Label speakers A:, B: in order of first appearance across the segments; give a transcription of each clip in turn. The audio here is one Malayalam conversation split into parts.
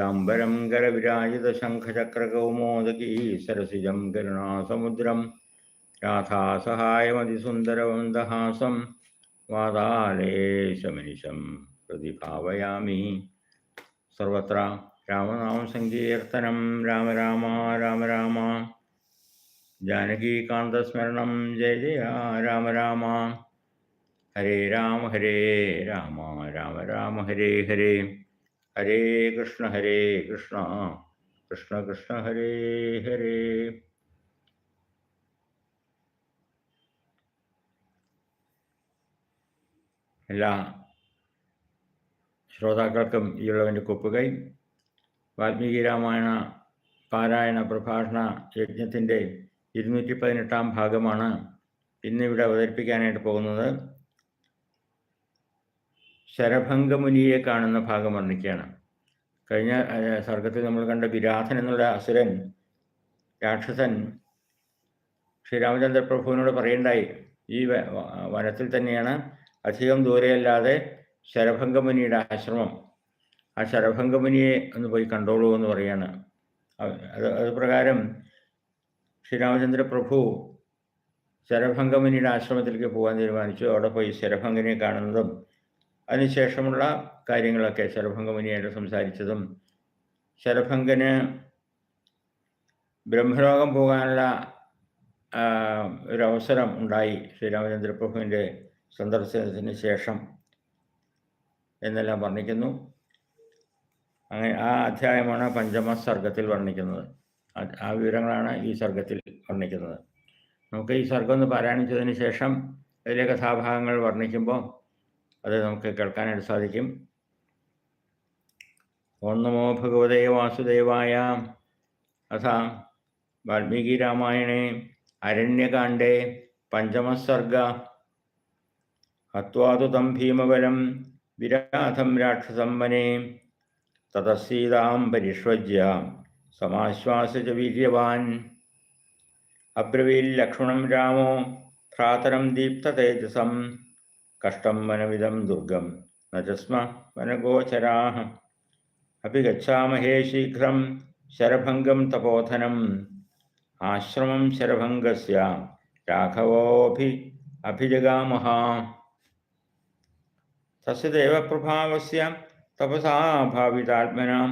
A: പീതാംബരം കരവിരാജിതശംഖചക്രകൗമോദകീ സരസിജം കരുണാസമുദ്രം രാധാസഹായമതിസുന്ദരവന്ദഹാസം വാതാലേശമനിശം പ്രതിഭാവയാമി. സർവത്ര രാമനാമസങ്കീർത്തനം രാമ രാമ രാമ രാമ. ജാനകീകാന്തസ്മരണം ജയ ജയ രാമ രാമ. ഹരേ രാമ ഹരേ രാമ രാമ രാമ ഹരേ ഹരേ. ഹരേ കൃഷ്ണ ഹരേ കൃഷ്ണ. കൃഷ്ണ കൃഷ്ണ ഹരേ ഹരേ. എല്ലാ ശ്രോതാക്കൾക്കും ഈ കൊപ്പുകൈ. വാൽമീകി രാമായണ പാരായണ പ്രഭാഷണ യജ്ഞത്തിന്റെ ഇരുന്നൂറ്റി പതിനെട്ടാം ഭാഗമാണ് ഇന്നിവിടെ അവതരിപ്പിക്കാനായിട്ട് പോകുന്നത്. ശരഭംഗമുനിയെ കാണുന്ന ഭാഗം വർണിക്കുകയാണ് കഴിഞ്ഞ സർഗത്തിൽ നമ്മൾ കണ്ട വിരാധൻ എന്നുള്ള അസുരൻ രാക്ഷസൻ ശ്രീരാമചന്ദ്ര പ്രഭുവിനോട് പറയണ്ടായി ഈ വനത്തിൽ തന്നെയാണ് അധികം ദൂരെയല്ലാതെ ശരഭംഗമുനിയുടെ ആശ്രമം. ആ ശരഭംഗമുനിയെ ഒന്ന് പോയി കണ്ടോളൂ എന്ന് പറയാണ്. അത് അത് പ്രകാരം ശ്രീരാമചന്ദ്ര പ്രഭു ശരഭംഗമുനിയുടെ ആശ്രമത്തിലേക്ക് പോകാൻ തീരുമാനിച്ചു. അവിടെ പോയി ശരഭംഗനെ കാണുന്നതും അതിനുശേഷമുള്ള കാര്യങ്ങളൊക്കെ ശരഭംഗമുനിയായിട്ട് സംസാരിച്ചതും ശരഭംഗന് ബ്രഹ്മലോകം പോകാനുള്ള ഒരവസരം ഉണ്ടായി ശ്രീരാമചന്ദ്ര പ്രഭുവിന്റെ സന്ദർശനത്തിന് ശേഷം എന്നെല്ലാം വർണിക്കുന്നു. അങ്ങനെ ആ അധ്യായമാണ് പഞ്ചമ സർഗത്തിൽ വർണിക്കുന്നത്. ആ വിവരങ്ങളാണ് ഈ സർഗത്തിൽ വർണിക്കുന്നത്. നമുക്ക് ഈ സർഗം ഒന്ന് പാരായണിച്ചതിന് ശേഷം അതിലെ കഥാഭാഗങ്ങൾ വർണിക്കുമ്പോൾ അത് നമുക്ക് കേൾക്കാനായിട്ട് സാധിക്കും. ഓം നമോ ഭഗവതേ വാസുദേവായ. അഥ വാൽമീകി രാമായണേ അരണ്യകാണ്ഡേ പഞ്ചമസർഗ ഹത്വാതു തം ഭീമബലം വിരാധം രാക്ഷസം വനേ തതസീതാം പരിഷ്വജ്യ സമാശ്വാസ വീര്യവാൻ. അബ്രവീൽ ലക്ഷ്മണം രാമോ ഭ്രാതരം ദീപ്തതേജസം. कष्टं विदम दुर्गम न च स्म मनगोचराः। अपि गच्छामहे शीघ्रं तपोधनम आश्रम शरभंग शरभङ्गस्य राघवोऽपि तस्व प्रभाव से तपसा भावितात्मनां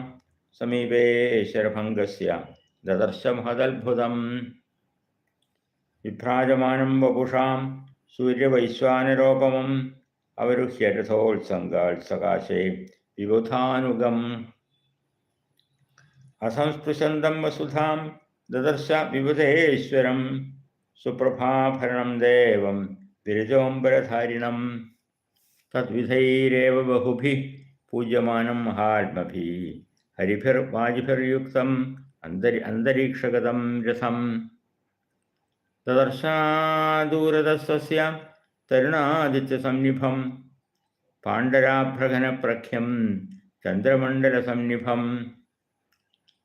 A: समीपे शरभङ्गस्य ददर्श महदद्भुतम् विभ्राजमानं वपुषा സൂര്യവൈശ്വാനരോപമം അവരു ഹ്യരഥോത്സംഗാൽ സകാശേ വിബുധാനുഗം. അസംസ്പൃശന്തം വസുധാം ദദർശ വിബുധേശ്വരം സുപ്രഭാഭരണം ദേവം ഗിരിജോംബരധാരിണം. തദ്വിധൈരേവ ബഹുഭി പൂജ്യമാനം മഹാത്മഭി ഹരിഭിർ വാജിഭിർയുക്തം അന്തരി അന്തരീക്ഷഗതം രസം തദർശാദൂരതസ്വസ്യ തരുണാദിത്യസംനിഭം പാണ്ഡരാഭ്രഗനപ്രഖ്യം ചന്ദ്രമണ്ഡലസംനിഭം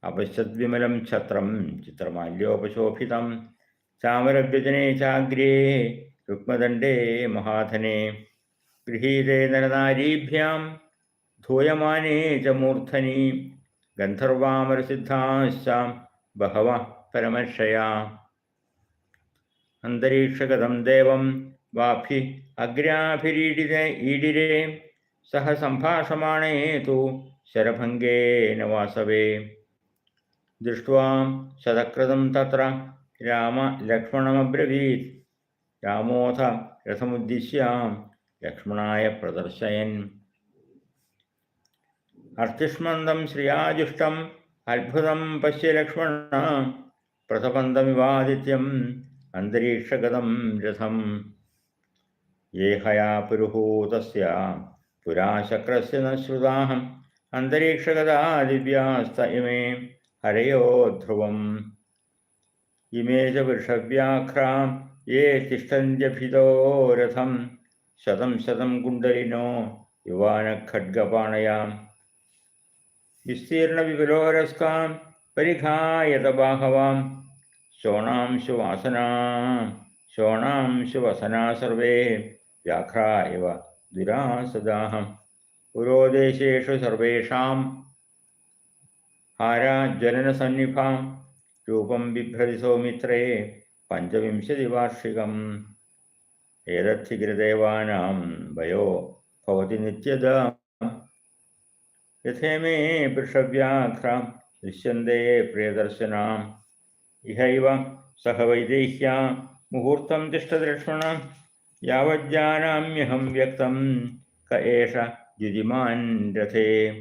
A: അപശ്ചദ്വിമലം ഛത്രം ചിത്രമാല്യോപശോഭിതം. ചാമരവ്യജനെ ചാഗ്രേ രുക്മദണ്ഡേ മഹാധനെ. ഗൃഹീതേ നരനാരീഭ്യാം ധൂയമാനേ ച മൂർധനി. ഗന്ധർവാമരസിദ്ധാശ്ച ബഹവ പരമർഷയാ. അന്തരീക്ഷഗതം ദേവം വാഭി അഗ്രാഭിരീഡിതെ ഈഡിരെ സഹ സംഭാഷമാണേ തു ശരഭംഗേന വാസവേ ദൃഷ്ട്വാം ശതക്രതം തത്ര രാമ ലക്ഷ്മണമബ്രവീത്. രാമോഥ രഥമുദ്ദിശ്യാം ലക്ഷ്മണായ പ്രദർശയൻ. അർത്ഥിഷ്മന്ദം ശ്രിയാജുഷ്ടം അത്ഭുതം പശ്യ ലക്ഷ്മണ. പ്രഥപന്തമിവാദിത്യം അന്തരീക്ഷഗതം രഥം. ഏഹയാ പുരുഹൂതസ്യ പുരാശക്രസ്യ നശ്രുതാഹം അന്തരീക്ഷഗതാ ദിവ്യാസ്ത ഇമേ ഹരയോ ധ്രുവം. ഇമേ ച വൃഷവ്യാഘ്രാം. യേ തിഷ്ടന്ത്യഭിതോ രഥം. ശതം ശതം കുണ്ടലിനോ യുവാനഖഡ്ഗപാണയാം. വിസ്തീർണ വിപുലോഹരസ്കാം പരിഘായത ബാഹവാം ശോണാംശുവാസനാ ശോണാംശുവസനാ സർവേ വ്യാഘ്രാ ഇവ ദുരാസദാഹം പുരോദേശേഷു സർവേഷാം ഹാരാജ്വലനസന്നിഭാം രൂപം ബിഭ്രതി സൗമിത്രേ പഞ്ചവിംശതിവാർഷികം ഏതത്ഥിഗ്രദേവാനാം വയോ ഭവതി നിത്യത യഥേമേ പൃഷവ്യാഘ്രാം ദൃശ്യന്തേ പ്രിയദർശനാം इहैव सह वैदेह्या मुहूर्तं तिष्ठदर्शणां यावज्जानाम्यहं व्यक्तं क एष युजिमान् रथे।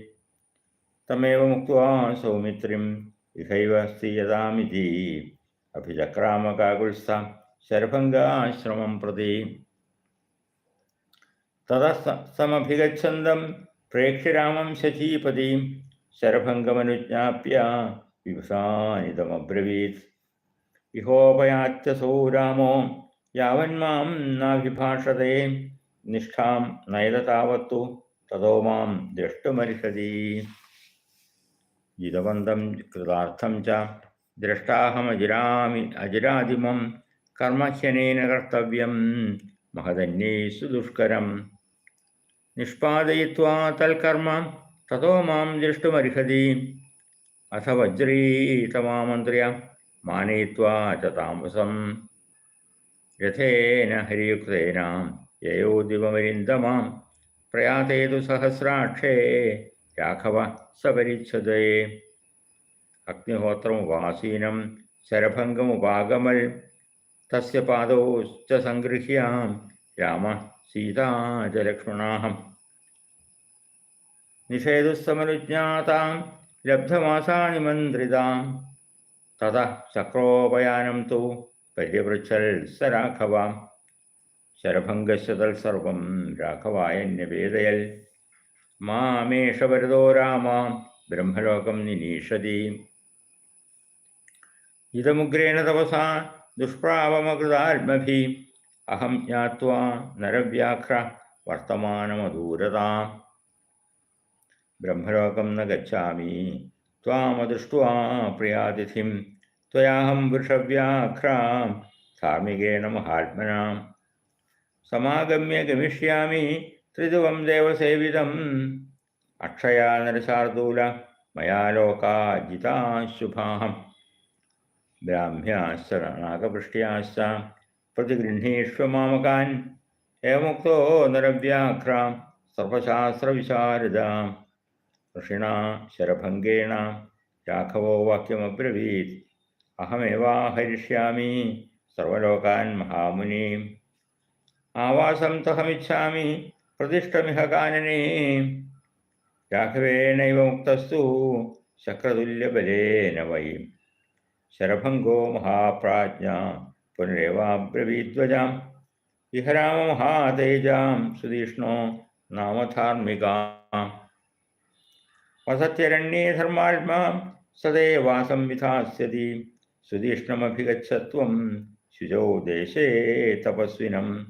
A: तमेव मुक्त्वा सौमित्रिम् इहैव स्थीयतामिति। अभिचक्रामकाकुत्स्थ शरभङ्गाश्रमं प्रति। ततः समभिगच्छन्दं प्रेक्ष्य रामं शचीपतिं। शरभङ्गमनुज्ञाप्य विभुषानिदमब्रवीत्। വിഹോപയാച്ചസോ രാമോ? യാവന്മാം നാഭിഭാഷതേ നിഷ്ഠാം നൈരതാവത്തു തതോ മാം ദ്രഷ്ടുമരിഷതി ജിതവന്തം കൃതാർത്ഥം ച. ദ്രഷ്ടാഹമജിരാമി അജിരാതിമം. കർമ്മഹ്യനേന കർത്തവ്യം. മഹതന്യേ സുദുഷ്കരം നിഷ്പാദയിത്വാ തൽക്കർമ്മ തതോ മാം ദ്രഷ്ടുമർഹതി അഥ വജ്രീതമാമന്ത്രിയ മാനയിത്വാ ച താമസം രഥേന ഹരിയുക്തേനാം യയോ ദിവമരിന്ദമാം പ്രയാതേതു സഹസ്രാക്ഷേ രാഘവ സപരിച്ഛതയെ അഗ്നിഹോത്രമുപാസീനം ശരഭംഗമുപാഗമൽ തസ്യ പാദൗശ്ച സംഗൃഹ്യാം രാമ സീതാ ച ലക്ഷ്മണാഹം നിഷേധുസ്സമനുജ്ഞാതാം തത സക്രോപയാനം തു പര്യവൃക്ഷൽസ രാഘവ. രാഘവാം രാഘവായന്യവേദയൽ. മാമേഷവരതോ രാമ ബ്രഹ്മലോകം നിനീഷതി. ഇതമുഗ്രേണ തപസാ ദുഷ്പ്രാവമകൃതാത്മഭി അഹം ജ്ഞാത്വാ നരവ്യാഘ്ര വർത്തമാനമദൂരതാ ബ്രഹ്മലോകം ന ഗച്ഛാമി. ത്വാമദൃഷ്ട്വാ പ്രിയാതിഥിം. ത്വയാഹം വൃഷവ്യാഘ്രാം. ധാർമ്മികേണ മഹാത്മനാം. സമാഗമ്യ ഗമിഷ്യാമി ത്രിതുവം ദേവസേവിതം. അക്ഷയാ നരശാർദൂല മയാ ലോകാജിതാ ശുഭാഹം. ബ്രാഹ്മ്യാശ്ച നാഗപൃഷ്ട്യാശ്ച പ്രതിഗൃഹീഷ്വ മാമകാൻ. ഏമുക്തോ നരവ്യാഘ്രാം സർവശാസ്ത്രവിശാരദാം. ഋഷിണ ശരഭംഗേണ രാഘവോ വാക്യമബ്രവീത് അഹമേവാഹരിഷ്യാമി സർവലോകാൻ മഹാമുനി ആവാസം തഹമിച്ഛാമി പ്രതിഷ്ഠമിഹ കാനനേ രാഘവേണൈവ മുക്തസ്തു ശക്രതുല്യബലേന വൈ ശരഭംഗോ മഹാപ്രാജ്ഞ പുനരേവാബ്രവീദ്വജാം ഇഹ രാമ മഹാതേജാം സുതീഷ്ണോ നാമധാർമ്മികാം വസത്യരണ്യേ ധർമാത്മാ സദേവാസം വിധാസ്യതി സുതീഷ്ണമഭിഗച്ഛത്വം ശുചോ ദേശേ തപസ്വിനം.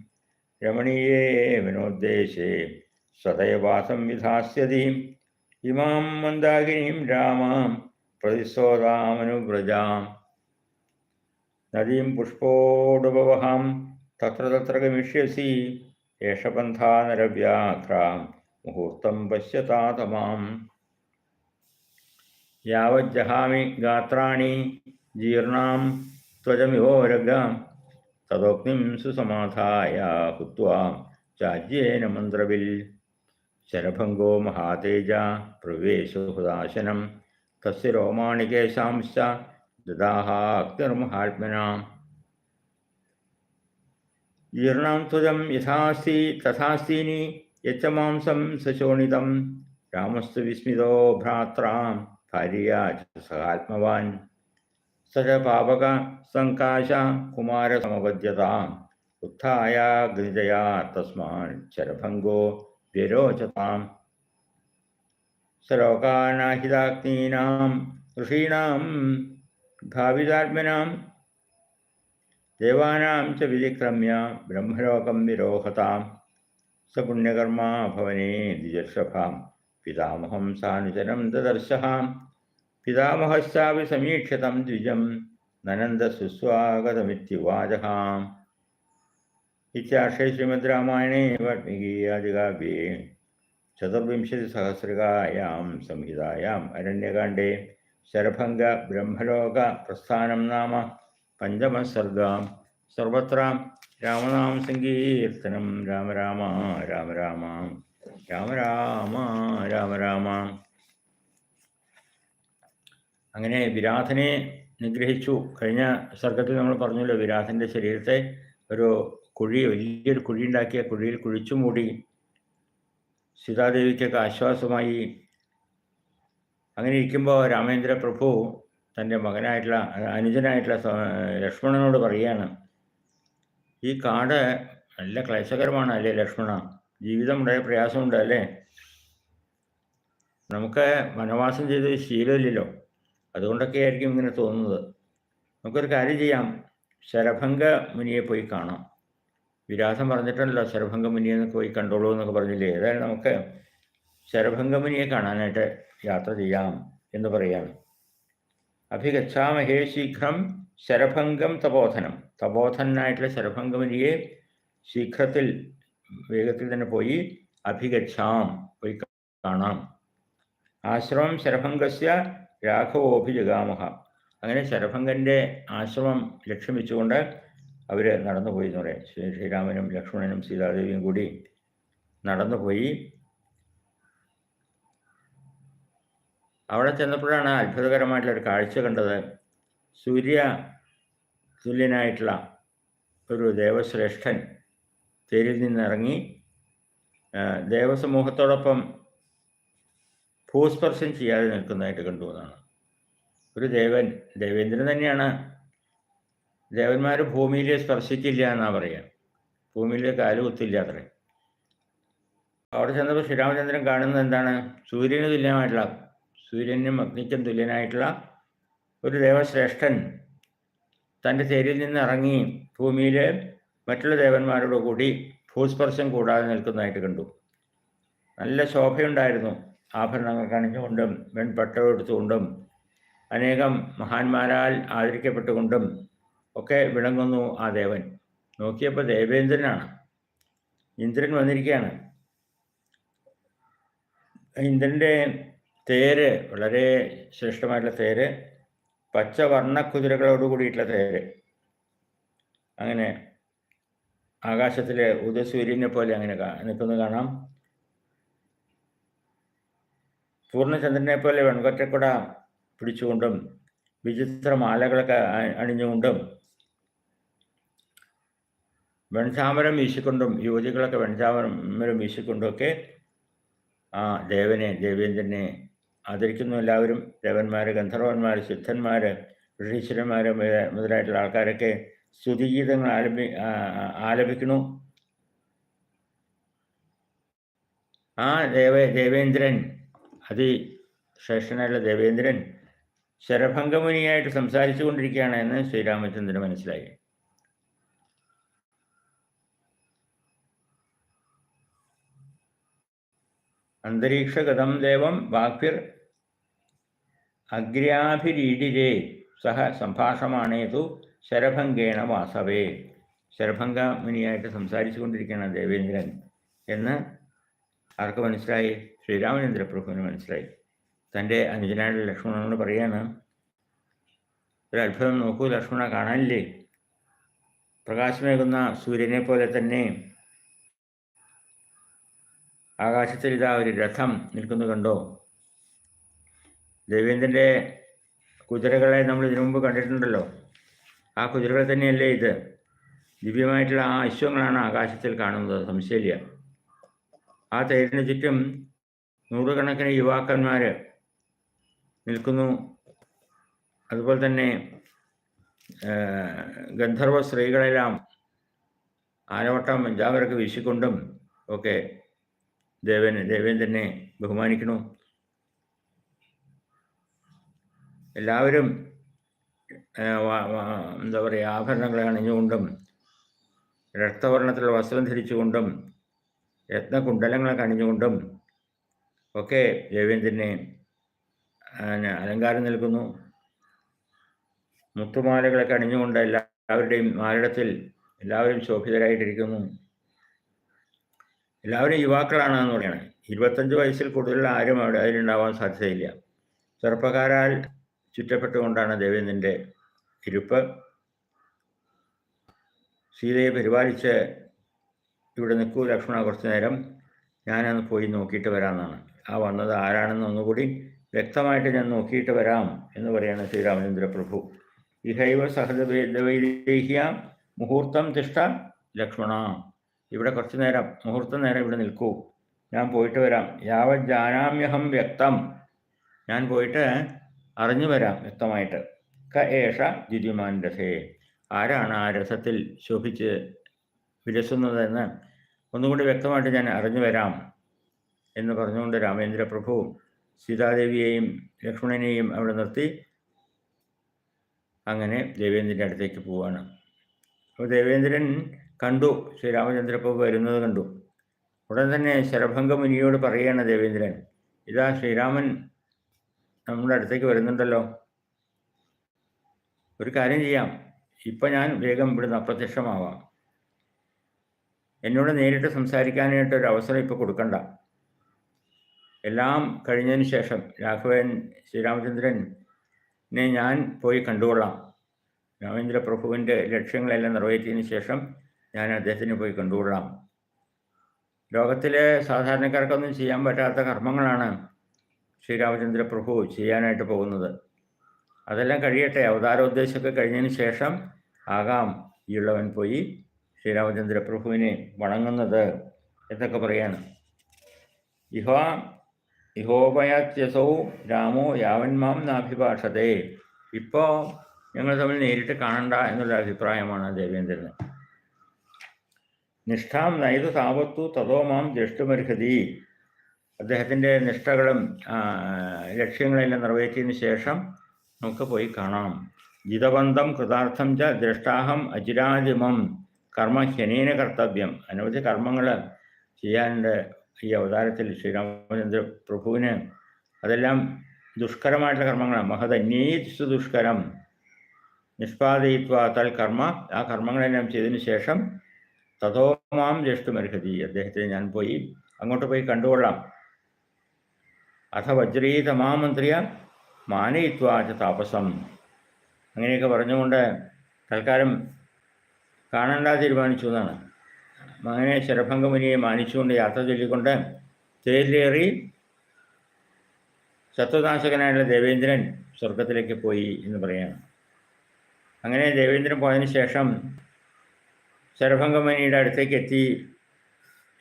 A: രമണീയേ വിനോദ്ദേശേ സദയവാസം വിധാസ്യതി ഇമാം മന്ദാകിനീം രാമാം പ്രതിസോദാമനുവ്രജാം. നദീം പുഷ്പോടുപവഹാം തത്ര തത്ര ഗമിഷ്യസി. ഏഷ പന്ഥാ നരവ്യാഘ്രാം മുഹൂർത്തം പശ്യതാതമാം. യാവജ്ജഹാമി ഗാത്രാണി ജീർണാം ത്വജമിവോരഗാം തദോഗ്നിം സുസമാധായ ഹുത്വാ ചാജ്യേന മന്ത്രവിൽ ശരഭംഗോ മഹാതേജ പ്രവേശുഹുദാശനം തസ്യ രോമാണി കേശാംശ ദദാഹാഗ്നിർമഹാത്മനാ ജീർണാം ത്വജം യഥാസ്തി തഥാസ്തീനി യച്ച മാംസം സശോണിതം രാമസ്തു വിസ്മിതോ ഭ്രാത്രാം ഭാര്യ സഹാത്മവാൻ സ ച പാപക സങ്കാശ കുമാരസമപദ്യതാം ഉത്ഥായാഗ്നിജയാ തസ്മാൻ ശരഭംഗോ വ്യരോചതാം സലോകാനാഹിതാഗ്നീനാം ഋഷീണാം ഭാവിതാത്മനാം ദേവാനാം ച വിധിക്രമ്യ ബ്രഹ്മലോകം വിരോഹതാം സ പുണ്യകർമാ ഭവനേ ദ്വിജർഷഭാം പിതാമഹം സാനുചരം ദർശ പിതാമഹശ്ചാപി സമീക്ഷിതം ദ്വിജം നനന്ദ സുസ്വാഗതമിത്യുവാചഹാം. ഇത്യാർഷേ ശ്രീമദ് രാമായണേ വാൽമീകീയാദികാവ്യേ ചതുർവിംശതിസഹസ്രകായാം സംഹിതായാം അരണ്യകാണ്ഡേ. ശരഭംഗ ബ്രഹ്മലോക പ്രസ്ഥാനം നാമ പഞ്ചമസർഗാം. സർവത്ര രാമനാമ സങ്കീർത്തനം രാമ രാമ രാമ രാമ രാമ രാമ രാമ രാമ. അങ്ങനെ വിരാധനെ നിഗ്രഹിച്ചു. കഴിഞ്ഞ സർഗത്തിൽ നമ്മൾ പറഞ്ഞല്ലോ വിരാധന്റെ ശരീരത്തെ ഒരു കുഴി വലിയൊരു കുഴി ഉണ്ടാക്കിയ കുഴിയിൽ കുഴിച്ചു മൂടി സീതാദേവിക്കൊക്കെ ആശ്വാസമായി. അങ്ങനെ ഇരിക്കുമ്പോൾ രാമേന്ദ്ര പ്രഭു തന്റെ മകനായിട്ടുള്ള അനുജനായിട്ടുള്ള ലക്ഷ്മണനോട് പറയുകയാണ് ഈ കാട് നല്ല ക്ലേശകരമാണ് അല്ലേ ലക്ഷ്മണ? ജീവിതം ഉണ്ടായ പ്രയാസമുണ്ട് അല്ലേ നമുക്ക് വനവാസം ചെയ്ത് ശീലമില്ലല്ലോ. അതുകൊണ്ടൊക്കെ ആയിരിക്കും ഇങ്ങനെ തോന്നുന്നത്. നമുക്കൊരു കാര്യം ചെയ്യാം. ശരഭംഗ മുനിയെ പോയി കാണാം. വിരാസം പറഞ്ഞിട്ടുണ്ടല്ലോ ശരഭംഗ മുനിയെ പോയി കണ്ടോളൂ എന്നൊക്കെ പറഞ്ഞില്ലേ? ഏതായാലും നമുക്ക് ശരഭംഗ മുനിയെ കാണാനായിട്ട് യാത്ര ചെയ്യാം എന്ന് പറയാം അഭിഗച്ഛാമഹേ ശീഘ്രം ശരഭംഗം തപോധനം. തപോധനായിട്ടുള്ള ശരഭംഗമുനിയെ ശീഘ്രത്തിൽ വേഗത്തിൽ തന്നെ പോയി അഭിഗച്ഛാം പോയി കാണാം. ആശ്രമം ശരഭംഗസ്യ രാഘവോഭിജഗാമഹ. അങ്ങനെ ശരഭംഗന്റെ ആശ്രമം ലക്ഷ്യം വെച്ചുകൊണ്ട് അവർ നടന്നുപോയി എന്ന് പറയാം. ശ്രീ ശ്രീരാമനും ലക്ഷ്മണനും സീതാദേവിയും കൂടി നടന്നുപോയി അവിടെ ചെന്നപ്പോഴാണ് അത്ഭുതകരമായിട്ടുള്ള ഒരു കാഴ്ച കണ്ടത്. സൂര്യ തുല്യനായിട്ടുള്ള ഒരു ദേവശ്രേഷ്ഠൻ തേരിൽ നിന്നിറങ്ങി ദേവസമൂഹത്തോടൊപ്പം ഭൂസ്പർശം ചെയ്യാതെ നിൽക്കുന്നതായിട്ട് കണ്ടു എന്നാണ്. ഒരു ദേവൻ ദേവേന്ദ്രൻ തന്നെയാണ്. ദേവന്മാർ ഭൂമിയിൽ സ്പർശിച്ചില്ല എന്നാണ് പറയുക ഭൂമിയിൽ കാലുകുത്തില്ല അത്രേ. അവിടെ ചെന്നപ്പോൾ ശ്രീരാമചന്ദ്രൻ കാണുന്നത് എന്താണ്? സൂര്യന് തുല്യമായിട്ടുള്ള സൂര്യനും അഗ്നിക്കും തുല്യനായിട്ടുള്ള ഒരു ദേവശ്രേഷ്ഠൻ തന്റെ തേരിൽ നിന്ന് ഇറങ്ങി ഭൂമിയിൽ മറ്റുള്ള ദേവന്മാരോട് കൂടി ഭൂസ്പർശം കൂടാതെ നിൽക്കുന്നതായിട്ട് കണ്ടു. നല്ല ശോഭയുണ്ടായിരുന്നു ആഭരണങ്ങൾ കണിഞ്ഞുകൊണ്ടും വെൺപട്ടം എടുത്തുകൊണ്ടും അനേകം മഹാന്മാരാൽ ആദരിക്കപ്പെട്ടുകൊണ്ടും ഒക്കെ വിളങ്ങുന്നു ആ ദേവൻ. നോക്കിയപ്പോൾ ദേവേന്ദ്രനാണ്. ഇന്ദ്രൻ വന്നിരിക്കുകയാണ്. ഇന്ദ്രന്റെ തേര് വളരെ ശ്രേഷ്ഠമായിട്ടുള്ള തേര് പച്ചവർണ കുതിരകളോട് കൂടിയിട്ടുള്ള തേര്. അങ്ങനെ ആകാശത്തിലെ ഉദയസൂര്യനെ പോലെ അങ്ങനെ നിൽക്കുന്നത് കാണാം. പൂർണചന്ദ്രനെ പോലെ വെൺകൊറ്റക്കുട പിടിച്ചുകൊണ്ടും വിചിത്ര മാലകളൊക്കെ അണിഞ്ഞുകൊണ്ടും വെൺചാമരം വീശിക്കൊണ്ടും യുവതികളൊക്കെ വെൺചാമരം വീശിക്കൊണ്ടുമൊക്കെ ആ ദേവനെ ദേവേന്ദ്രനെ ആദരിക്കുന്നു എല്ലാവരും. ദേവന്മാർ ഗന്ധർവന്മാർ സിദ്ധന്മാർ ഋഷീശ്വരന്മാർ മുതലായിട്ടുള്ള ആൾക്കാരൊക്കെ സ്തുതിഗീതങ്ങൾ ആലപി ആലപിക്കുന്നു. ആ ദേവ ദേവേന്ദ്രൻ അതി ശ്രേഷ്ഠനായിട്ടുള്ള ദേവേന്ദ്രൻ ശരഭംഗമുനിയായിട്ട് സംസാരിച്ചു കൊണ്ടിരിക്കുകയാണ് എന്ന് ശ്രീരാമചന്ദ്രന് മനസ്സിലായി. അന്തരീക്ഷഗതം ദേവം വാക്യർ അഗ്രാഭിരീഡിരേ സഹ സംഭാഷമാണേതു ശരഭംഗേണ വാസവേ. ശരഭംഗ മുനിയായിട്ട് സംസാരിച്ചു കൊണ്ടിരിക്കുകയാണ് ദേവേന്ദ്രൻ എന്ന് ആർക്ക് മനസ്സിലായി? ശ്രീരാമചന്ദ്ര പ്രഭുവിന് മനസ്സിലായി. തന്റെ അനുജനായ ലക്ഷ്മണനോട് പറയാണ് ഒരു അത്ഭുതം നോക്കൂ ലക്ഷ്മണ കാണാനില്ലേ? പ്രകാശമേകുന്ന സൂര്യനെ പോലെ തന്നെ ആകാശത്തിൽ ഇതാ ഒരു രഥം നിൽക്കുന്നു കണ്ടോ? ദേവേന്ദ്രന്റെ കുതിരകളെ നമ്മൾ ഇതിനു മുമ്പ് കണ്ടിട്ടുണ്ടല്ലോ. ആ കുതിരകൾ തന്നെയല്ലേ ഇത്? ദിവ്യമായിട്ടുള്ള ആ അശ്വങ്ങളാണ് ആകാശത്തിൽ കാണുന്നത് സംശയമില്ല. ആ തേരിന് ചുറ്റും നൂറുകണക്കിന് യുവാക്കന്മാർ നിൽക്കുന്നു. അതുപോലെ തന്നെ ഗന്ധർവ സ്ത്രീകളെല്ലാം ആനവട്ടം പഞ്ചാബരൊക്കെ വീശിക്കൊണ്ടും ഒക്കെ ദേവൻ ദേവേന്ദ്രനെ ബഹുമാനിക്കണു എല്ലാവരും എന്താ പറയുക ആഭരണങ്ങളെ അണിഞ്ഞുകൊണ്ടും രക്തവർണത്തിലുള്ള വസ്ത്രം ധരിച്ചുകൊണ്ടും രത്നകുണ്ടലങ്ങളൊക്കെ അണിഞ്ഞുകൊണ്ടും ഒക്കെ ദേവേന്ദ്രനെ അലങ്കാരം നൽകുന്നു. മുത്തുമാലകളൊക്കെ അണിഞ്ഞുകൊണ്ട് എല്ലാവരുടെയും മാലിടത്തിൽ എല്ലാവരും ശോഭിതരായിട്ടിരിക്കുന്നു. എല്ലാവരും യുവാക്കളാണെന്ന് പറയണം. ഇരുപത്തഞ്ച് വയസ്സിൽ കൂടുതൽ ആരും അവിടെ അതിലുണ്ടാവാൻ സാധ്യതയില്ല. ചെറുപ്പക്കാരാൽ ചുറ്റപ്പെട്ടുകൊണ്ടാണ് ദേവേന്ദ്രന്റെ ഇരിപ്പ്. സീതയെ പരിപാലിച്ച് ഇവിടെ നിൽക്കൂ ലക്ഷ്മണ കുറച്ചു നേരം. ഞാനന്ന് പോയി നോക്കിയിട്ട് വരാമെന്നാണ്. ആ വന്നത് ആരാണെന്ന് ഒന്നുകൂടി വ്യക്തമായിട്ട് ഞാൻ നോക്കിയിട്ട് വരാം എന്ന് പറയാണ് ശ്രീരാമചന്ദ്ര പ്രഭു. ഇഹൈവ സഹദവൈദേഹ്യ മുഹൂർത്തം തിഷ്ട ലക്ഷ്മണ. ഇവിടെ കുറച്ചു നേരം മുഹൂർത്തം നേരം ഇവിടെ നിൽക്കൂ. ഞാൻ പോയിട്ട് വരാം. യാവത് ജാനാമ്യഹം വ്യക്തം. ഞാൻ പോയിട്ട് അറിഞ്ഞു വരാം വ്യക്തമായിട്ട്. ക ഏഷ ദ്യുതിമാൻ രഥേ ആരാണ് ആ രഥത്തിൽ ശോഭിച്ച് വിലസുന്നതെന്ന് ഒന്നുകൂടി വ്യക്തമായിട്ട് ഞാൻ അറിഞ്ഞു വരാം എന്ന് പറഞ്ഞുകൊണ്ട് രാമേന്ദ്ര പ്രഭു സീതാദേവിയെയും ലക്ഷ്മണനെയും അവിടെ നിർത്തി. അങ്ങനെ ദേവേന്ദ്രന്റെ അടുത്തേക്ക് പോവാണ്. അപ്പോൾ ദേവേന്ദ്രൻ കണ്ടു ശ്രീരാമചന്ദ്ര പ്രഭു വരുന്നത് കണ്ടു. ഉടൻ തന്നെ ശരഭംഗ മുനിയോട് പറയുകയാണ് ദേവേന്ദ്രൻ ഇതാ ശ്രീരാമൻ നമ്മുടെ അടുത്തേക്ക് വരുന്നുണ്ടല്ലോ. ഒരു കാര്യം ചെയ്യാം. ഇപ്പം ഞാൻ വേഗം ഇവിടുന്ന് അപ്രത്യക്ഷമാവാം. എന്നോട് നേരിട്ട് സംസാരിക്കാനായിട്ട് ഒരു അവസരം ഇപ്പോൾ കൊടുക്കണ്ട. എല്ലാം കഴിഞ്ഞതിന് ശേഷം രാഘവൻ ശ്രീരാമചന്ദ്രനെ ഞാൻ പോയി കണ്ടുകൊള്ളാം. രാമേന്ദ്ര പ്രഭുവിന്റെ ലക്ഷ്യങ്ങളെല്ലാം നിറവേറ്റിയതിന് ശേഷം ഞാൻ അദ്ദേഹത്തിനെ പോയി കണ്ടുകൊള്ളാം. ലോകത്തിലെ സാധാരണക്കാർക്കൊന്നും ചെയ്യാൻ പറ്റാത്ത കർമ്മങ്ങളാണ് ശ്രീരാമചന്ദ്ര പ്രഭു ചെയ്യാനായിട്ട് പോകുന്നത്. അതെല്ലാം കഴിയട്ടെ. അവതാരോദ്ദേശമൊക്കെ കഴിഞ്ഞതിന് ശേഷം ആകാം. ഈയുള്ളവൻ പോയി ശ്രീരാമചന്ദ്ര പ്രഭുവിനെ വണങ്ങുന്നത് എന്നൊക്കെ പറയാണ്. ഇഹ ഇഹോപയാത്യസൗ രാമോ യാവന്മാം നാഭിഭാഷതേ. ഇപ്പോൾ ഞങ്ങൾ തമ്മിൽ നേരിട്ട് കാണണ്ട എന്നുള്ള അഭിപ്രായമാണ് ദേവേന്ദ്രന്. നിഷ്ഠാം നൈതു താപത്തു തതോ മാം ജ്യേഷ്ഠമർഹതി. അദ്ദേഹത്തിന്റെ നിഷ്ഠകളും ലക്ഷ്യങ്ങളെല്ലാം നിറവേറ്റിയതിന് ശേഷം നമുക്ക് പോയി കാണാം. ജിതബന്ധം കൃതാർത്ഥം ച ദൃഷ്ടാഹം അജിരാജിമം കർമ്മ ഹ്യനീന കർത്തവ്യം. അനവധി കർമ്മങ്ങൾ ചെയ്യാനുണ്ട് ഈ അവതാരത്തിൽ ശ്രീരാമചന്ദ്ര പ്രഭുവിന്. അതെല്ലാം ദുഷ്കരമായിട്ടുള്ള കർമ്മങ്ങളാണ്. മഹദന്യേത്സു ദുഷ്കരം. നിഷ്പാദയിത്വ തൽ കർമ്മ. ആ കർമ്മങ്ങളെല്ലാം ചെയ്തതിന് ശേഷം തഥോമാം ജ്യേഷ്ഠമർഹതി അദ്ദേഹത്തെ ഞാൻ പോയി അങ്ങോട്ട് പോയി കണ്ടുകൊള്ളാം. അഥ വജ്രീതമാമന്ത്രിയ മാനയിത്വാച താപസം. അങ്ങനെയൊക്കെ പറഞ്ഞുകൊണ്ട് തൽക്കാലം കാണണ്ട തീരുമാനിച്ചു എന്നാണ്. അങ്ങനെ ശരഭംഗമുനിയെ മാനിച്ചുകൊണ്ട് യാത്ര ചൊല്ലിക്കൊണ്ട് തേരിലേറി സത്വനാശകനായുള്ള ദേവേന്ദ്രൻ സ്വർഗത്തിലേക്ക് പോയി എന്ന് പറയാണ് അങ്ങനെ ദേവേന്ദ്രൻ പോയതിന് ശേഷം ശരഭംഗമുനിയുടെ അടുത്തേക്ക് എത്തി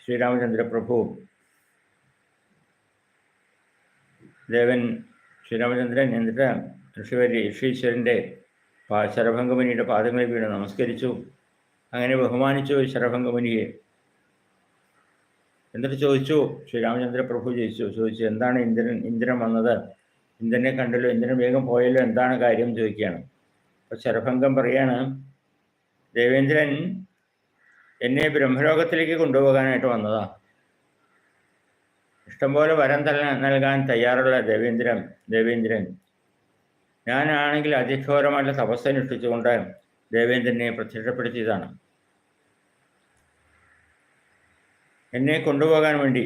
A: ശ്രീരാമചന്ദ്രപ്രഭു. ദേവൻ ശ്രീരാമചന്ദ്രൻ എന്നിട്ട് ഋഷിവരി ഋഷീശ്വരന്റെ ശരഭംഗമുനിയുടെ പാദങ്ങളിൽ വീണ് നമസ്കരിച്ചു. അങ്ങനെ ബഹുമാനിച്ചു ശരഭംഗമുനിയെ എന്നിട്ട് ചോദിച്ചു ശ്രീരാമചന്ദ്ര പ്രഭു ചോദിച്ചു ചോദിച്ചു എന്താണ് ഇന്ദ്രൻ ഇന്ദ്രൻ വന്നത്? ഇന്ദ്രനെ കണ്ടല്ലോ ഇന്ദ്രൻ വേഗം പോയല്ലോ എന്താണ് കാര്യം? ചോദിക്കുകയാണ്. അപ്പോൾ ശരഭംഗം പറയാണ് ദേവേന്ദ്രൻ എന്നെ ബ്രഹ്മലോകത്തിലേക്ക് കൊണ്ടുപോകാനായിട്ട് വന്നതാ. ഇഷ്ടംപോലെ വരം നൽകാൻ തയ്യാറുള്ള രവീന്ദ്രൻ രവീന്ദ്രൻ. ഞാനാണെങ്കിൽ അതിഘോരമായിട്ടുള്ള തപസ്സനുഷ്ഠിച്ചുകൊണ്ട് ദേവേന്ദ്രനെ പ്രത്യക്ഷപ്പെടുത്തിയതാണ്. എന്നെ കൊണ്ടുപോകാൻ വേണ്ടി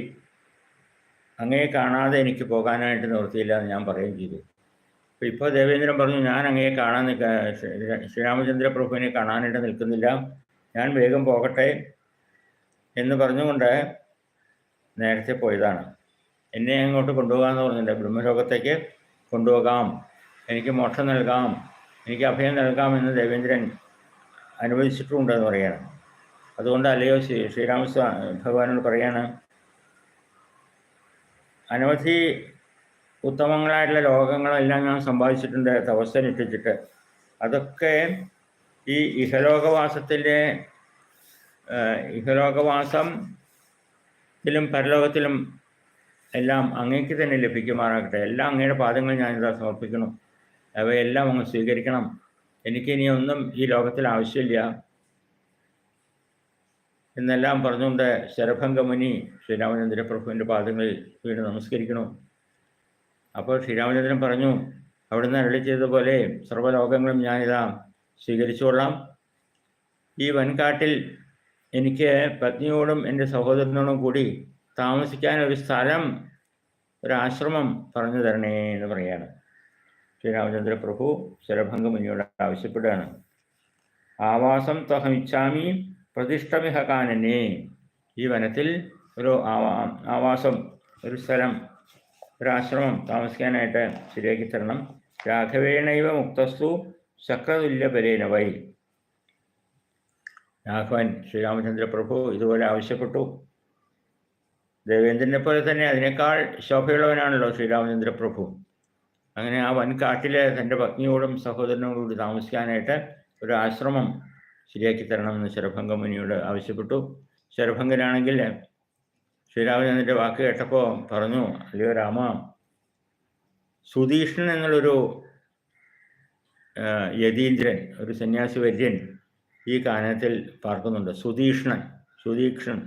A: അങ്ങയെ കാണാതെ എനിക്ക് പോകാനായിട്ട് നിർത്തിയില്ല എന്ന് ഞാൻ പറയുകയും ചെയ്തു. അപ്പോൾ ഇപ്പോൾ ദേവേന്ദ്രൻ പറഞ്ഞു ഞാൻ അങ്ങയെ കാണാൻ നിൽക്ക ശ്രീരാമചന്ദ്ര പ്രഭുവിനെ കാണാനായിട്ട് നിൽക്കുന്നില്ല. ഞാൻ വേഗം പോകട്ടെ എന്ന് പറഞ്ഞുകൊണ്ട് നേരത്തെ പോയതാണ്. എന്നെ അങ്ങോട്ട് കൊണ്ടുപോകാമെന്ന് പറഞ്ഞില്ല ബ്രഹ്മലോകത്തേക്ക് കൊണ്ടുപോകാം. എനിക്ക് മോക്ഷം നൽകാം. എനിക്ക് അഭയം നൽകാം എന്ന് ദേവേന്ദ്രൻ അനുവദിച്ചിട്ടുണ്ടെന്ന് പറയാണ്. അതുകൊണ്ട് അല്ലയോ ശ്രീ ശ്രീരാമസ്വാമി ഭഗവാനോട് പറയാണ് അനവധി ഉത്തമങ്ങളായിട്ടുള്ള ലോകങ്ങളെല്ലാം ഞാൻ സമ്പാദിച്ചിട്ടുണ്ട് തപസ്സനുഷ്ഠിച്ചിട്ട്. അതൊക്കെ ഈ ഇഹലോകവാസത്തിന്റെ ഇഹലോകവാസത്തിലും പരലോകത്തിലും എല്ലാം അങ്ങേക്ക് തന്നെ ലഭിക്കുമാറാകട്ടെ. എല്ലാം അങ്ങയുടെ പാദങ്ങൾ ഞാനിതാ സമർപ്പിക്കണം അവയെല്ലാം അങ്ങ് സ്വീകരിക്കണം. എനിക്കിനി ഒന്നും ഈ ലോകത്തിൽ ആവശ്യമില്ല. എന്നെല്ലാം പറഞ്ഞുകൊണ്ട് ശരഭംഗമുനി ശ്രീരാമചന്ദ്ര പ്രഭുവിന്റെ പാദങ്ങളിൽ വീട് നമസ്കരിക്കണം അപ്പോൾ ശ്രീരാമചന്ദ്രൻ പറഞ്ഞു അവിടുന്ന് അരളി ചെയ്തതുപോലെ സർവലോകങ്ങളും ഞാനിതാ സ്വീകരിച്ചുകൊള്ളാം ഈ വൻകാട്ടിൽ എനിക്ക് പത്നിയോടും എന്റെ സഹോദരനോടും കൂടി താമസിക്കാൻ ഒരു സ്ഥലം ഒരു ആശ്രമം പറഞ്ഞു തരണേ എന്ന് പറയാണ്. ശ്രീരാമചന്ദ്ര പ്രഭു ശരഭംഗ ആവശ്യപ്പെടുകയാണ്. ആവാസം തഹമിച്ഛാമി പ്രതിഷ്ഠമിഹ കാനനെ. ഈ വനത്തിൽ ഒരു ആവാ- ആവാസം ഒരു സ്ഥലം ഒരാശ്രമം താമസിക്കാനായിട്ട് ശരിയാക്കി തരണം. രാഘവേണൈവ മുക്തസ്തു ശക്രതുല്യ പരേനവൈ രാഘവൻ ശ്രീരാമചന്ദ്ര പ്രഭു ഇതുപോലെ ആവശ്യപ്പെട്ടു. ദേവേന്ദ്രനെ പോലെ തന്നെ അതിനേക്കാൾ ശോഭയുള്ളവനാണല്ലോ ശ്രീരാമചന്ദ്ര പ്രഭു. അങ്ങനെ ആ വൻകാട്ടിലെ തന്റെ പത്നിയോടും സഹോദരനോടും കൂടി താമസിക്കാനായിട്ട് ഒരു ആശ്രമം ശരിയാക്കി തരണമെന്ന് ശരഭംഗ മുനിയോട് ആവശ്യപ്പെട്ടു. ശരഭംഗനാണെങ്കിൽ ശ്രീരാമചന്ദ്രന്റെ വാക്ക് കേട്ടപ്പോൾ പറഞ്ഞു അല്ലയോ രാമ സുധീഷ്ണൻ എന്നുള്ളൊരു യതീന്ദ്രൻ ഒരു സന്യാസി വര്യൻ ഈ കാനത്തിൽ പാർക്കുന്നുണ്ട്. സുധീഷ്ണൻ സുധീക്ഷണൻ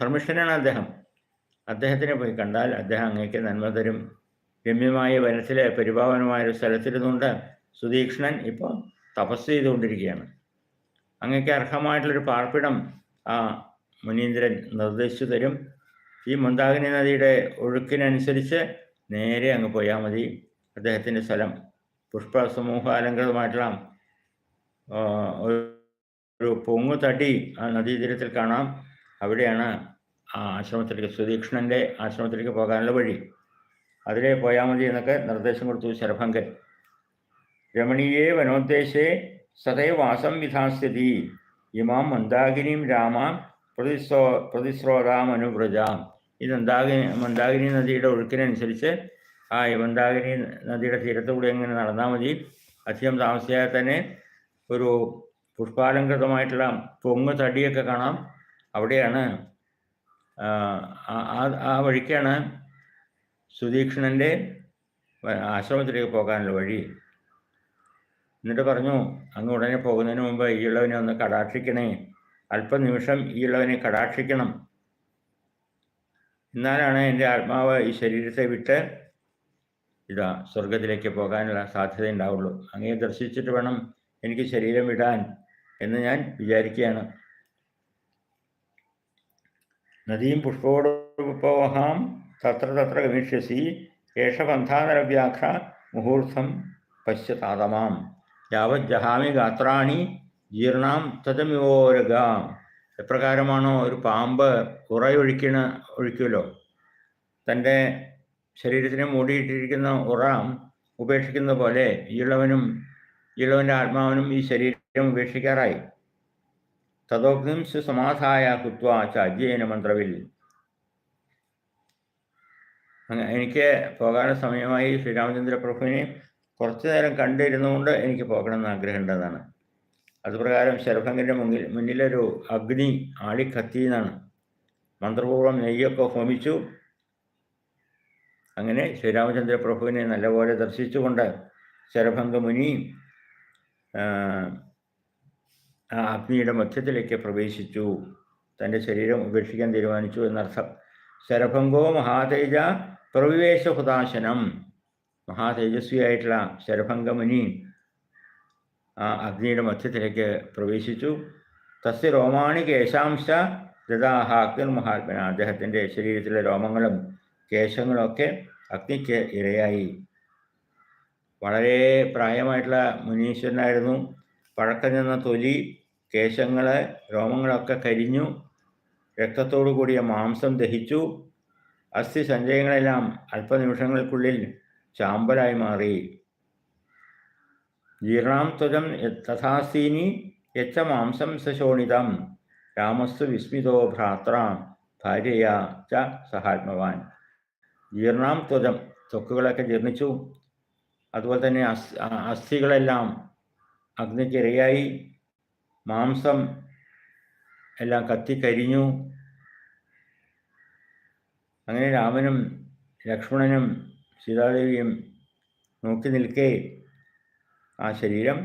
A: ധർമ്മിഷ്ഠനാണ് അദ്ദേഹം. അദ്ദേഹത്തിനെ പോയി കണ്ടാൽ അദ്ദേഹം അങ്ങേക്ക് നന്മ തരും. രമ്യമായ വനത്തിലെ പരിഭാവനമായ ഒരു സ്ഥലത്തിരുന്നുകൊണ്ട് സുധീക്ഷ്ണൻ ഇപ്പോൾ തപസ് ചെയ്തുകൊണ്ടിരിക്കുകയാണ്. അങ്ങേക്ക് അർഹമായിട്ടുള്ളൊരു പാർപ്പിടം ആ മുനീന്ദ്രൻ നിർദ്ദേശിച്ചു തരും. ഈ മന്ദാകിനി നദിയുടെ ഒഴുക്കിനനുസരിച്ച് നേരെ അങ്ങ് പോയാൽ മതി. അദ്ദേഹത്തിന്റെ സ്ഥലം പുഷ്പ സമൂഹ ഒരു പൊങ്ങു തടി ആ നദീതീരത്തിൽ കാണാം. അവിടെയാണ് ആ ആശ്രമത്തിലേക്ക് സുധീക്ഷ്ണന്റെ ആശ്രമത്തിലേക്ക് പോകാനുള്ള വഴി. അതിലേ പോയാൽ മതി എന്നൊക്കെ നിർദ്ദേശം കൊടുത്തു ശരഭങ്കൻ. രമണീയെ വനോദ്ദേശേ സദൈവ വാസം വിധാസ്ഥിതി ഇമാം മന്ദാകിനിയും രാമാം പ്രതിസ്രോ പ്രതിസ്രോതാം അനുവ്രജാം ഈ മന്ദാകിനി മന്ദാകിനി നദിയുടെ ഒഴുക്കിനനുസരിച്ച് ആ മന്ദാകിനി നദിയുടെ തീരത്തുകൂടി എങ്ങനെ നടന്നാൽ മതി. അധികം താമസിയാതെ തന്നെ ഒരു പുഷ്പാലങ്കൃതമായിട്ടുള്ള പൊങ്ങ് തടിയൊക്കെ കാണാം. അവിടെയാണ് ആ, വഴിക്കാണ് സുധീക്ഷണന്റെ ആശ്രമത്തിലേക്ക് പോകാനുള്ള വഴി. എന്നിട്ട് പറഞ്ഞു അങ്ങ് ഉടനെ പോകുന്നതിന് മുമ്പ് ഈയുള്ളവനെ ഒന്ന് കടാക്ഷിക്കണേ. അല്പനിമിഷം ഈയുള്ളവനെ കടാക്ഷിക്കണം. എന്നാലാണ് എന്റെ ആത്മാവ് ഈ ശരീരത്തെ വിട്ട് ഇതാ സ്വർഗത്തിലേക്ക് പോകാനുള്ള സാധ്യത ഉണ്ടാവുള്ളൂ. അങ്ങയെ ദർശിച്ചിട്ട് വേണം എനിക്ക് ശരീരം വിടാൻ എന്ന് ഞാൻ വിചാരിക്കുകയാണ്. നദീം പുഷ്പോടുപോഹാം തത്ര തത്ര ഗമിഷ്യസി ഏഷപന്ഥാനരവ്യാഘ്ര മുഹൂർത്തം പശ്യതാതമാം. യാവത് ജഹാമി ഗാത്രാണി ജീർണാം തതമിവോരഗാം എപ്രകാരമാണോ ഒരു പാമ്പ് ഉറയൊഴിക്കണ ഒഴിക്കുമല്ലോ തന്റെ ശരീരത്തിനെ മൂടിയിട്ടിരിക്കുന്ന ഉറ ഉപേക്ഷിക്കുന്ന പോലെ ഈളവനും ഈളവന്റെ ആത്മാവിനും ഈ ശരീരം ഉപേക്ഷിക്കാറായി. തദോഗ്നിം സുസമാധായ കുത്വ അധ്യയന മന്ത്രവിൽ. എനിക്ക് പോകാനുള്ള സമയമായി ശ്രീരാമചന്ദ്ര പ്രഭുവിനെ കുറച്ചു നേരം കണ്ടിരുന്നുകൊണ്ട് എനിക്ക് പോകണമെന്ന് ആഗ്രഹമുണ്ടെന്നാണ് അതുപ്രകാരം ശരഭങ്കന്റെ മുന്നിൽ മുന്നിലൊരു അഗ്നി ആളിക്കത്തി എന്നാണ്. മന്ത്രപൂർവം നെയ്യൊക്കെ ഹോമിച്ചു. അങ്ങനെ ശ്രീരാമചന്ദ്ര പ്രഭുവിനെ നല്ലപോലെ ദർശിച്ചുകൊണ്ട് ശരഭംഗ മുനി ആ, അഗ്നിയുടെ മധ്യത്തിലേക്ക് പ്രവേശിച്ചു. തന്റെ ശരീരം ഉപേക്ഷിക്കാൻ തീരുമാനിച്ചു എന്നർത്ഥം. ശരഭംഗോ മഹാതേജ പ്രവിവേശ ഹുദാശനം മഹാതേജസ്വിയായിട്ടുള്ള ശരഭംഗമുനി ആ അഗ്നിയുടെ മധ്യത്തിലേക്ക് പ്രവേശിച്ചു. തസ്യ രോമാണി കേശാംശ ദദാഹ മഹാത്മന അദ്ദേഹത്തിന്റെ ശരീരത്തിലെ രോമങ്ങളും കേശങ്ങളൊക്കെ അഗ്നിക്ക് ഇരയായി. വളരെ പ്രായമായിട്ടുള്ള മുനീശ്വരനായിരുന്നു. പഴക്കം ചെന്ന തൊലി കേശങ്ങൾ രോമങ്ങളൊക്കെ കരിഞ്ഞു രക്തത്തോടു കൂടിയ മാംസം ദഹിച്ചു. അസ്ഥി സഞ്ചയങ്ങളെല്ലാം അല്പനിമിഷങ്ങൾക്കുള്ളിൽ ചാമ്പലായി മാറി. ജീർണാം ത്വജം തഥാസീനി യച്ച മാംസം സശോണിതം. രാമസ്തു വിസ്മിതോ ഭ്രാത്ര ഭാര്യ ച സഹാത്മവാൻ. ജീർണാം ത്വജം ത്വക്കുകളൊക്കെ ജീർണിച്ചു. അതുപോലെ തന്നെ അസ് അസ്ഥികളെല്ലാം അഗ്നിക്കിരയായി. മാംസം എല്ലാം കത്തിക്കരിഞ്ഞു അങ്ങനെ രാമനും ലക്ഷ്മണനും സീതാദേവിയും നോക്കി നിൽക്കേ ആ ശരീരം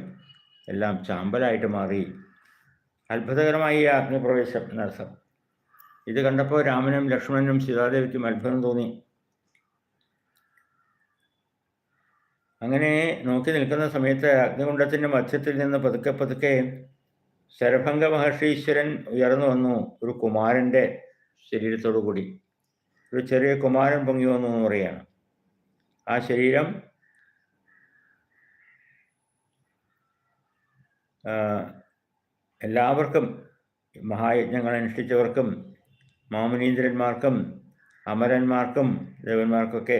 A: എല്ലാം ചാമ്പലായിട്ട് മാറി. അത്ഭുതകരമായി ഈ അഗ്നിപ്രവേശം എന്നർത്ഥം ഇത് കണ്ടപ്പോൾ രാമനും ലക്ഷ്മണനും സീതാദേവിക്കും അത്ഭുതം തോന്നി. അങ്ങനെ നോക്കി നിൽക്കുന്ന സമയത്ത് അഗ്നികുണ്ഡത്തിന്റെ മധ്യത്തിൽ നിന്ന് പതുക്കെ പതുക്കെ ശരഭംഗ മഹർഷീശ്വരൻ ഉയർന്നു വന്നു ഒരു കുമാരന്റെ ശരീരത്തോടുകൂടി. ഒരു ചെറിയ കുമാരൻ പൊങ്ങി വന്നു എന്ന് പറയുകയാണ് ആ ശരീരം എല്ലാവർക്കും മഹായജ്ഞങ്ങൾ അനുഷ്ഠിച്ചവർക്കും മാമുനീന്ദ്രന്മാർക്കും അമരന്മാർക്കും ദേവന്മാർക്കൊക്കെ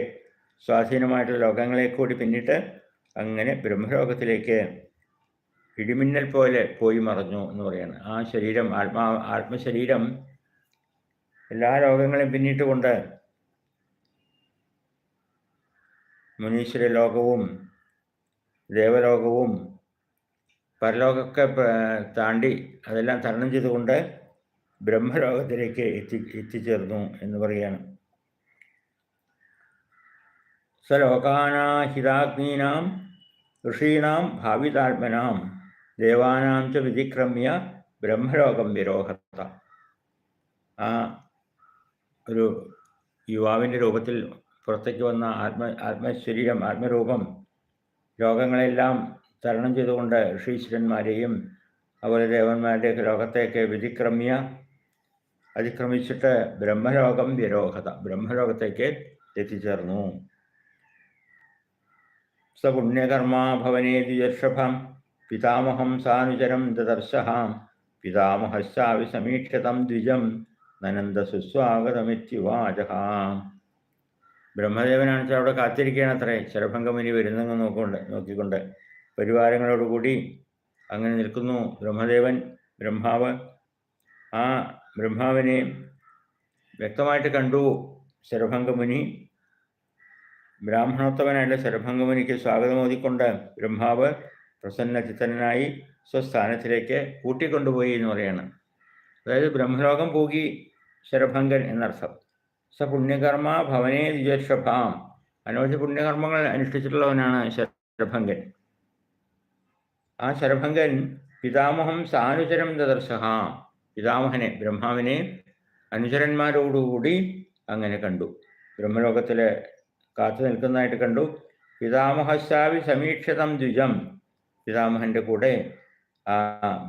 A: സ്വാധീനമായിട്ടുള്ള ലോകങ്ങളെ കൂടി പിന്നിട്ട് അങ്ങനെ ബ്രഹ്മലോകത്തിലേക്ക് ഇടിമിന്നൽ പോലെ പോയി മറഞ്ഞു എന്ന് പറയുന്നത്. ആ ശരീരം ആത്മാ ആത്മശരീരം എല്ലാ രോഗങ്ങളെയും പിന്നിട്ടുകൊണ്ട് മുനീശ്വര ലോകവും ദേവലോകവും പരലോകമൊക്കെ താണ്ടി അതെല്ലാം തരണം ചെയ്തുകൊണ്ട് ബ്രഹ്മലോകത്തിലേക്ക് എത്തി എത്തിച്ചേർന്നു എന്ന് പറയുകയാണ്. സലോകാനാഹിതാഗ്നീനാം ഋഷീണാം ഭാവിതാത്മനാം ദേവാനാം ച വിധിക്രമ്യ ബ്രഹ്മലോകം വിരോഹത്ത ആ ഒരു യുവാവിന്റെ രൂപത്തിൽ പുറത്തേക്ക് വന്ന ആത്മ ആത്മശരീരം ആത്മരൂപം ലോകങ്ങളെല്ലാം തരണം ചെയ്തുകൊണ്ട് ഋഷീശ്വരന്മാരെയും അതുപോലെ ദേവന്മാരുടെ ലോകത്തെയൊക്കെ വിധിക്രമ്യ അതിക്രമിച്ചിട്ട് ബ്രഹ്മലോകം വിരോഹത ബ്രഹ്മലോകത്തേക്ക് എത്തിച്ചേർന്നു. സപുണ്യകർമാ പുണ്യകർമാ ഭവനേതി യർഷഭം പിതാമഹം സാനുചരം ദദർശഹാം. പിതാമഹസ്സാവി സമീക്ഷതം ദ്വിജം നനന്ദ സുസ്വാഗതമിത്യുവാചഹാം ബ്രഹ്മദേവനാണ് വെച്ചാൽ അവിടെ കാത്തിരിക്കുകയാണ് അത്രേ. ശരഭംഗമുനി വരുന്നെന്ന് നോക്കൊണ്ട് നോക്കിക്കൊണ്ട് പരിവാരങ്ങളോടുകൂടി അങ്ങനെ നിൽക്കുന്നു ബ്രഹ്മദേവൻ ബ്രഹ്മാവ്. ആ ബ്രഹ്മാവിനെ വ്യക്തമായിട്ട് കണ്ടു ശരഭംഗമുനി. ബ്രാഹ്മണോത്തമനായിട്ട് ശരഭംഗമുനിക്ക് സ്വാഗതമോദിക്കൊണ്ട് ബ്രഹ്മാവ് പ്രസന്നചിത്തനായി സ്വസ്ഥാനത്തിലേക്ക് കൂട്ടിക്കൊണ്ടുപോയി എന്ന് പറയാണ്. അതായത് ബ്രഹ്മലോകം പോകി ശരഭംഗൻ എന്നർത്ഥം. സ പുണ്യകർമ്മ ഭവനേ ദ്വിജക്ഷഭാം. അനവധി പുണ്യകർമ്മങ്ങൾ അനുഷ്ഠിച്ചിട്ടുള്ളവനാണ് ശരഭംഗൻ ആ ശരഭംഗൻ പിതാമഹം സാനുചരം ദദർശഹ. പിതാമഹനെ ബ്രഹ്മാവിനെ അനുചരന്മാരോടുകൂടി അങ്ങനെ കണ്ടു. ബ്രഹ്മലോകത്തിലെ കാത്തു നിൽക്കുന്നതായിട്ട് കണ്ടു. പിതാമഹശാവി സമീക്ഷിതം ദ്വിജം. പിതാമഹന്റെ കൂടെ ആ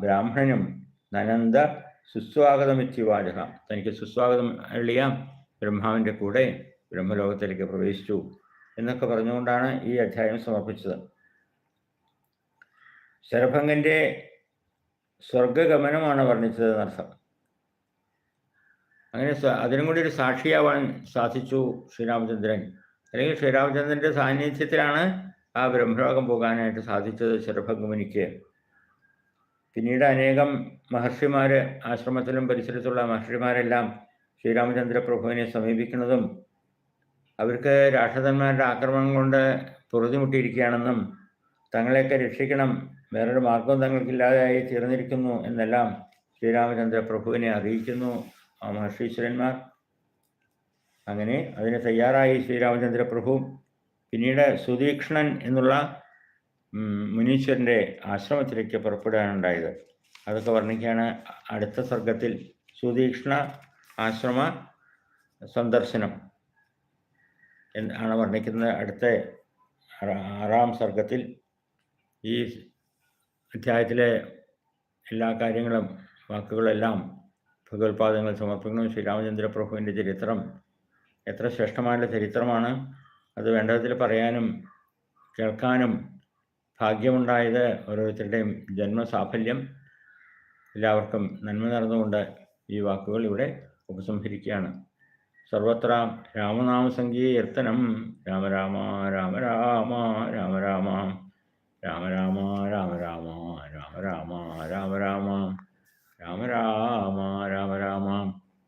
A: ബ്രാഹ്മണനും നനന്ദ സുസ്വാഗതം എത്തിവാചക തനിക്ക് സുസ്വാഗതം എളിയ ബ്രഹ്മാവിന്റെ കൂടെ ബ്രഹ്മലോകത്തിലേക്ക് പ്രവേശിച്ചു എന്നൊക്കെ പറഞ്ഞുകൊണ്ടാണ് ഈ അധ്യായം സമർപ്പിച്ചത്. ശരഭംഗന്റെ സ്വർഗഗമനമാണ് വർണിച്ചത് എന്നർത്ഥം അങ്ങനെ അതിനും കൂടി ഒരു സാക്ഷിയാവാൻ സാധിച്ചു ശ്രീരാമചന്ദ്രൻ. അല്ലെങ്കിൽ ശ്രീരാമചന്ദ്രന്റെ സാന്നിധ്യത്തിലാണ് ആ ബ്രഹ്മലോകം പോകാനായിട്ട് സാധിച്ചത് ശരഭംഗമുനിക്ക് പിന്നീട് അനേകം മഹർഷിമാർ ആശ്രമത്തിലും പരിസരത്തുള്ള മഹർഷിമാരെല്ലാം ശ്രീരാമചന്ദ്ര പ്രഭുവിനെ സമീപിക്കുന്നതും അവർക്ക് രാക്ഷസന്മാരുടെ ആക്രമണം കൊണ്ട് പൊറുതിമുട്ടിയിരിക്കുകയാണെന്നും തങ്ങളെയൊക്കെ രക്ഷിക്കണം വേറൊരു മാർഗവും തങ്ങൾക്കില്ലാതെയായി തീർന്നിരിക്കുന്നു എന്നെല്ലാം ശ്രീരാമചന്ദ്ര പ്രഭുവിനെ അറിയിക്കുന്നു ആ മഹർഷീശ്വരന്മാർ. അങ്ങനെ അതിന് തയ്യാറായി ശ്രീരാമചന്ദ്ര പ്രഭു പിന്നീട് സുതീക്ഷണൻ എന്നുള്ള മുനീശ്വരന്റെ ആശ്രമത്തിലേക്ക് പുറപ്പെടാനുണ്ടായത് അതൊക്കെ വർണിക്കുകയാണ് അടുത്ത സർഗത്തിൽ സുതീക്ഷണ ആശ്രമ സന്ദർശനം ആണ് വർണിക്കുന്നത്. അടുത്ത ആറാം സർഗത്തിൽ ഈ അധ്യായത്തിലെ എല്ലാ കാര്യങ്ങളും വാക്കുകളെല്ലാം ഭഗവത്പാദങ്ങൾ സമർപ്പിക്കുന്നു. ശ്രീരാമചന്ദ്ര പ്രഭുവിന്റെ ചരിത്രം എത്ര ശ്രേഷ്ഠമായ ചരിത്രമാണ്. അത് വേണ്ട വിധത്തിൽ പറയാനും കേൾക്കാനും ഭാഗ്യമുണ്ടായത് ഓരോരുത്തരുടെയും ജന്മസാഫല്യം. എല്ലാവർക്കും നന്മ നടന്നുകൊണ്ട് ഈ വാക്കുകൾ ഇവിടെ ഉപസംഹരിക്കുകയാണ്. സർവത്ര രാമനാമ സങ്കീർത്തനം രാമ രാമ രാമ രാമ രാമ രാമ രാമ രാമ രാമ രാമ രാമ രാമ രാമ രാമ രാമ രാമ.